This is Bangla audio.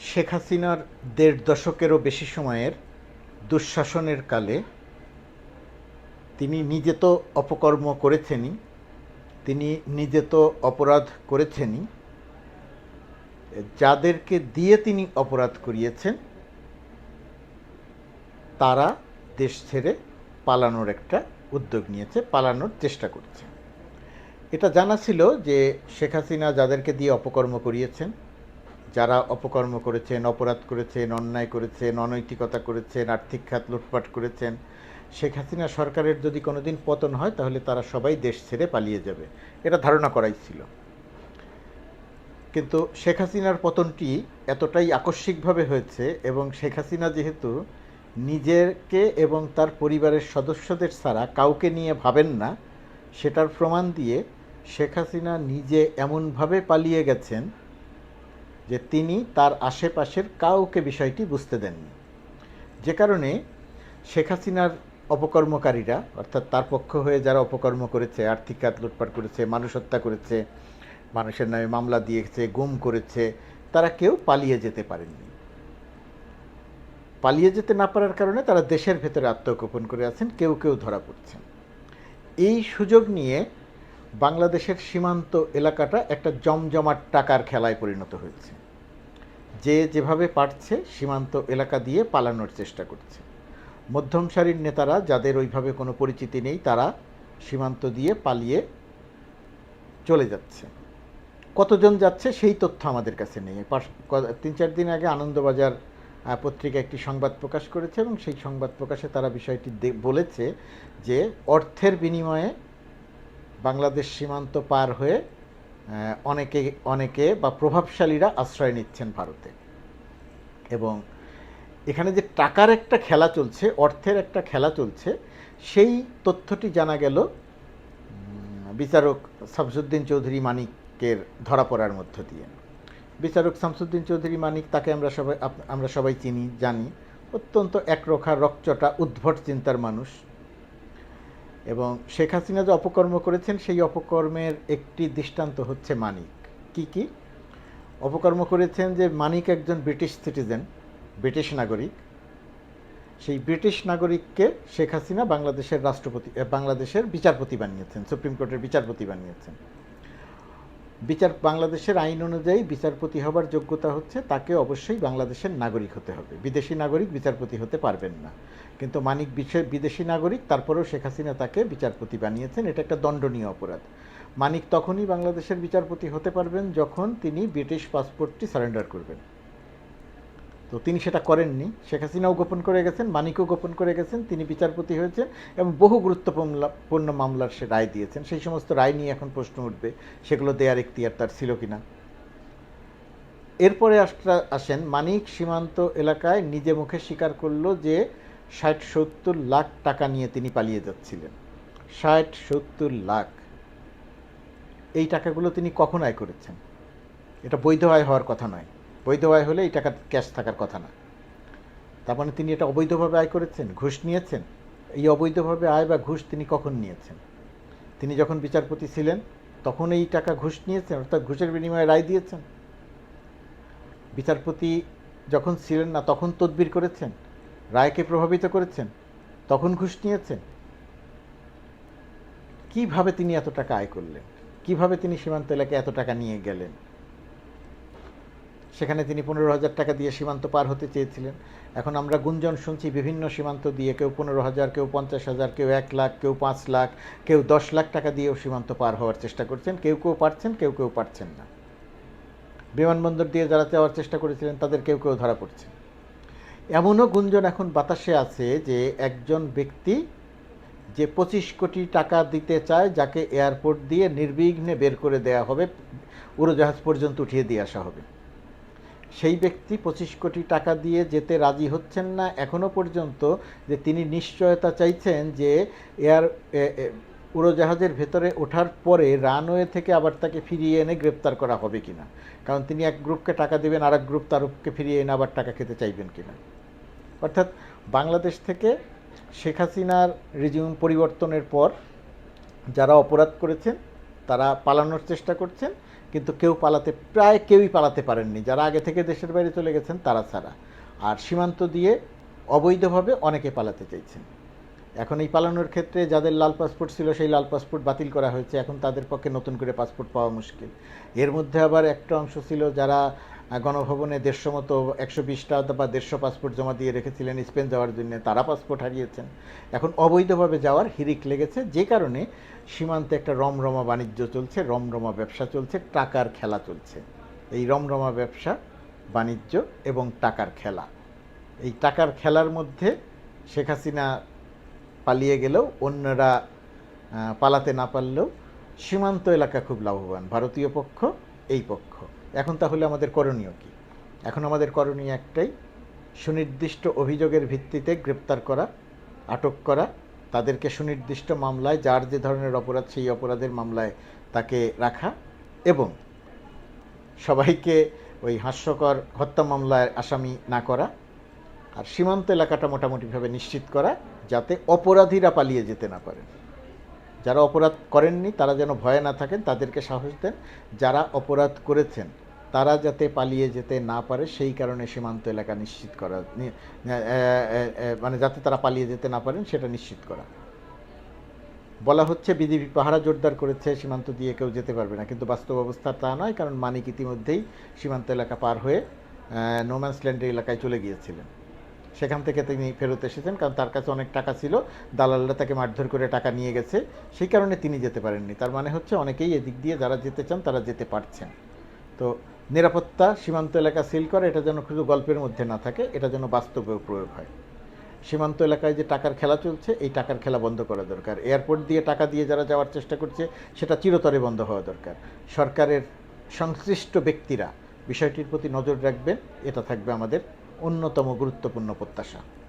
শেখ হাসিনার দেড় দশকেরও বেশি সময়ের দুঃশাসনের কালে তিনি নিজে তো অপকর্ম করেছেনই, তিনি নিজে তো অপরাধ করেছেনই। যাদেরকে দিয়ে তিনি অপরাধ করিয়েছেন, তারা দেশ ছেড়ে পালানোর একটা উদ্যোগ নিয়েছে, পালানোর চেষ্টা করছে। এটা জানা ছিল যে শেখ হাসিনা যাদেরকে দিয়ে অপকর্ম করিয়েছেন যারা অপকর্ম করেছেন, অপরাধ করেছেন, অন্যায় করেছেন, অনৈতিকতা করেছেন, আর্থিক খাত লুটপাট করেছেন, শেখ হাসিনা সরকারের যদি কোনোদিন পতন হয়, তাহলে তারা সবাই দেশ ছেড়ে পালিয়ে যাবে। এটা ধারণা করাই ছিল। কিন্তু শেখ হাসিনার পতনটি এতটাই আকস্মিকভাবে হয়েছে এবং শেখ হাসিনা যেহেতু নিজেকে এবং তার পরিবারের সদস্যদের ছাড়া কাউকে নিয়ে ভাবেন না, সেটার প্রমাণ দিয়ে শেখ হাসিনা নিজে এমনভাবে পালিয়ে গেছেন যে তিনি তার আশেপাশের কাউকে বিষয়টি বুঝতে দেননি। যে কারণে শেখ হাসিনার অপকর্মকারীরা, অর্থাৎ তার পক্ষ হয়ে যারা অপকর্ম করেছে, আর্থিক খাত লুটপাট করেছে, মানুষ হত্যা করেছে, মানুষের নামে মামলা দিয়েছে, গুম করেছে, তারা কেউ পালিয়ে যেতে পারেননি। পালিয়ে যেতে না পারার কারণে তারা দেশের ভেতরে আত্মগোপন করে আছেন, কেউ কেউ ধরা পড়ছেন। এই সুযোগ নিয়ে বাংলাদেশের সীমান্ত এলাকাটা একটা জমজমাট টাকার খেলায় পরিণত হয়েছে। যে যেভাবে পারছে সীমান্ত এলাকা দিয়ে পালানোর চেষ্টা করছে। মধ্যম সারির নেতারা যাদের ওইভাবে কোনো পরিচিতি নেই, তারা সীমান্ত দিয়ে পালিয়ে চলে যাচ্ছে। কতজন যাচ্ছে সেই তথ্য আমাদের কাছে নেই। তিন চার দিন আগে আনন্দবাজার পত্রিকা একটি সংবাদ প্রকাশ করেছে এবং সেই সংবাদ প্রকাশে তারা বিষয়টি বলেছে যে অর্থের বিনিময়ে বাংলাদেশ সীমান্ত পার হয়ে অনেকে অনেকে বা প্রভাবশালীরা আশ্রয় নিচ্ছেন ভারতে। এবং এখানে যে টাকার একটা খেলা চলছে, অর্থের একটা খেলা চলছে, সেই তথ্যটি জানা গেল বিচারক শামসুদ্দিন চৌধুরী মানিকের ধরা পড়ার মধ্য দিয়ে। বিচারক শামসুদ্দিন চৌধুরী মানিক, তাকে আমরা সবাই আমরা সবাই চিনি, জানি। অত্যন্ত একরোখা, রকচটা, উদ্ভট চিন্তার মানুষ। এবং শেখ হাসিনা যে অপকর্ম করেছেন, সেই অপকর্মের একটি দৃষ্টান্ত হচ্ছে মানিক। কি কি? অপকর্ম করেছেন যে মানিক একজন ব্রিটিশ সিটিজেন, ব্রিটিশ নাগরিক। সেই ব্রিটিশ নাগরিককে শেখ হাসিনা বাংলাদেশের রাষ্ট্রপতি, বাংলাদেশের বিচারপতি বানিয়েছেন, সুপ্রিম কোর্টের বিচারপতি বানিয়েছেন। বিচার বাংলাদেশের আইন অনুযায়ী বিচারপতি হবার যোগ্যতা হচ্ছে তাকে অবশ্যই বাংলাদেশের নাগরিক হতে হবে। বিদেশি নাগরিক বিচারপতি হতে পারবেন না। কিন্তু মানিক বিদেশি নাগরিক, তারপরেও শেখ হাসিনা তাকে বিচারপতি বানিয়েছেন, এটা একটা দণ্ডনীয় অপরাধ। মানিক তখনই বাংলাদেশের বিচারপতি হতে পারবেন যখন তিনি ব্রিটিশ পাসপোর্টটি সারেন্ডার করবেন। তো তিনি সেটা করেননি। শেখ হাসিনাও গোপন করে গেছেন, মানিকও গোপন করে গেছেন, তিনি বিচারপতি হয়েছেন এবং বহু গুরুত্বপূর্ণ পূর্ণ মামলার সে রায় দিয়েছেন। সেই সমস্ত রায় নিয়ে এখন প্রশ্ন উঠবে, সেগুলো দেয়ার এখতিয়ার তার ছিল কিনা। এরপরে আসেন, মানিক সীমান্ত এলাকায় নিজে মুখে স্বীকার করল যে ষাট সত্তর লাখ টাকা নিয়ে তিনি পালিয়ে যাচ্ছিলেন। ষাট সত্তর লাখ। এই টাকাগুলো তিনি কখন আয় করেছেন? এটা বৈধ আয় হওয়ার কথা নয়। বৈধ আয় হলে এই টাকা ক্যাশ থাকার কথা না। তার মানে তিনি এটা অবৈধভাবে আয় করেছেন, ঘুষ নিয়েছেন। এই অবৈধভাবে আয় বা ঘুষ তিনি কখন নিয়েছেন? তিনি যখন বিচারপতি ছিলেন, তখন এই টাকা ঘুষ নিয়েছেন, অর্থাৎ ঘুষের বিনিময়ে রায় দিয়েছেন। বিচারপতি যখন ছিলেন না, তখন তদবির করেছেন, রায়কে প্রভাবিত করেছেন, তখন ঘুষ নিয়েছেন। কীভাবে তিনি এত টাকা আয় করলেন? কীভাবে তিনি সীমান্ত এলাকায় এত টাকা নিয়ে গেলেন? সেখানে তিনি পনেরো হাজার টাকা দিয়ে সীমান্ত পার হতে চেয়েছিলেন। এখন আমরা গুঞ্জন শুনছি, বিভিন্ন সীমান্ত দিয়ে কেউ পনেরো হাজার, কেউ পঞ্চাশ হাজার, কেউ এক লাখ, কেউ পাঁচ লাখ, কেউ দশ লাখ টাকা দিয়েও সীমান্ত পার হওয়ার চেষ্টা করছেন। কেউ কেউ পারছেন, কেউ কেউ পারছেন না। বিমানবন্দর দিয়ে যারা যাওয়ার চেষ্টা করেছিলেন, তাদের কেউ কেউ ধরা পড়ছে। এমনও গুঞ্জন এখন বাতাসে আছে যে একজন ব্যক্তি যে পঁচিশ কোটি টাকা দিতে চায়, যাকে এয়ারপোর্ট দিয়ে নির্বিঘ্নে বের করে দেয়া হবে, উড়োজাহাজ পর্যন্ত উঠিয়ে দিয়ে আসা হবে। সেই ব্যক্তি পঁচিশ কোটি টাকা দিয়ে যেতে রাজি হচ্ছেন না এখনও পর্যন্ত, যে তিনি নিশ্চয়তা চাইছেন যে এয়ার উড়োজাহাজের ভেতরে ওঠার পরে রানওয়ে থেকে আবার তাকে ফিরিয়ে এনে গ্রেপ্তার করা হবে কিনা। কারণ তিনি এক গ্রুপকে টাকা দেবেন আর এক গ্রুপ তারকে ফিরিয়ে এনে আবার টাকা খেতে চাইবেন কিনা। অর্থাৎ বাংলাদেশ থেকে শেখ হাসিনার রিজিউম পরিবর্তনের পর যারা অপরাধ করেছেন, তারা পালানোর চেষ্টা করছেন। কিন্তু কেউ পালাতে, প্রায় কেউই পালাতে পারেননি। যারা আগে থেকে দেশের বাইরে চলে গেছেন, তারা ছাড়া। আর সীমান্ত দিয়ে অবৈধভাবে অনেকে পালাতে চাইছেন। এখন এই পালানোর ক্ষেত্রে যাদের লাল পাসপোর্ট ছিল, সেই লাল পাসপোর্ট বাতিল করা হয়েছে। এখন তাদের পক্ষে নতুন করে পাসপোর্ট পাওয়া মুশকিল। এর মধ্যে আবার একটা অংশ ছিল, যারা গণভবনে দেড়শো মতো, একশো বিশটা বা দেড়শো পাসপোর্ট জমা দিয়ে রেখেছিলেন স্পেন যাওয়ার জন্য। তারা পাসপোর্ট হারিয়েছেন। এখন অবৈধভাবে যাওয়ার হিরিক লেগেছে। যে কারণে সীমান্তে একটা রমরমা বাণিজ্য চলছে, রমরমা ব্যবসা চলছে, টাকার খেলা চলছে। এই রমরমা ব্যবসা, বাণিজ্য এবং টাকার খেলা। এই টাকার খেলার মধ্যে শেখ হাসিনা পালিয়ে গেলেও, অন্যরা পালাতে না পারলেও সীমান্ত এলাকা খুব লাভবান। ভারতীয় পক্ষ, এই পক্ষ। এখন তাহলে আমাদের করণীয় কি? এখন আমাদের করণীয় একটাই, সুনির্দিষ্ট অভিযোগের ভিত্তিতে গ্রেপ্তার করা, আটক করা, তাদেরকে সুনির্দিষ্ট মামলায়, যার যে ধরনের অপরাধ, সেই অপরাধের মামলায় তাকে রাখা এবং সবাইকে ওই হাস্যকর হত্যা মামলায় আসামি না করা আর সীমান্ত এলাকাটা মোটামুটিভাবে নিশ্চিত করা যাতে অপরাধীরা পালিয়ে যেতে না পারে। যারা অপরাধ করেননি, তারা যেন ভয়ে না থাকেন, তাদেরকে সাহস দেন। যারা অপরাধ করেছেন, তারা যাতে পালিয়ে যেতে না পারে, সেই কারণে সীমান্ত এলাকা নিশ্চিত করা মানে যাতে তারা পালিয়ে যেতে না পারেন, সেটা নিশ্চিত করা। বলা হচ্ছে, বিজিবি পাহারা জোরদার করেছে, সীমান্ত দিয়ে কেউ যেতে পারবে না। কিন্তু বাস্তব অবস্থা তা নয়, কারণ মানিক ইতিমধ্যেই সীমান্ত এলাকা পার হয়ে নোম্যান্স ল্যান্ডের এলাকায় চলে গিয়েছিলেন। সেখান থেকে তিনি ফেরত এসেছেন কারণ তার কাছে অনেক টাকা ছিল। দালালরা তাকে মারধর করে টাকা নিয়ে গেছে। সেই কারণে তিনি যেতে পারেননি। তার মানে হচ্ছে অনেকেই এদিক দিয়ে যারা যেতে চান তারা যেতে পারছেন। তো নিরাপত্তা সীমান্ত এলাকা সিল করা, এটা যেন শুধু গল্পের মধ্যে না থাকে, এটা যেন বাস্তবেও প্রয়োগ হয়। সীমান্ত এলাকায় যে টাকার খেলা চলছে, এই টাকার খেলা বন্ধ করা দরকার। এয়ারপোর্ট দিয়ে টাকা দিয়ে যারা যাওয়ার চেষ্টা করছে, সেটা চিরতরে বন্ধ হওয়া দরকার। সরকারের সংশ্লিষ্ট ব্যক্তিরা বিষয়টির প্রতি নজর রাখবেন, এটা থাকবে আমাদের অন্যতম গুরুত্বপূর্ণ প্রত্যাশা।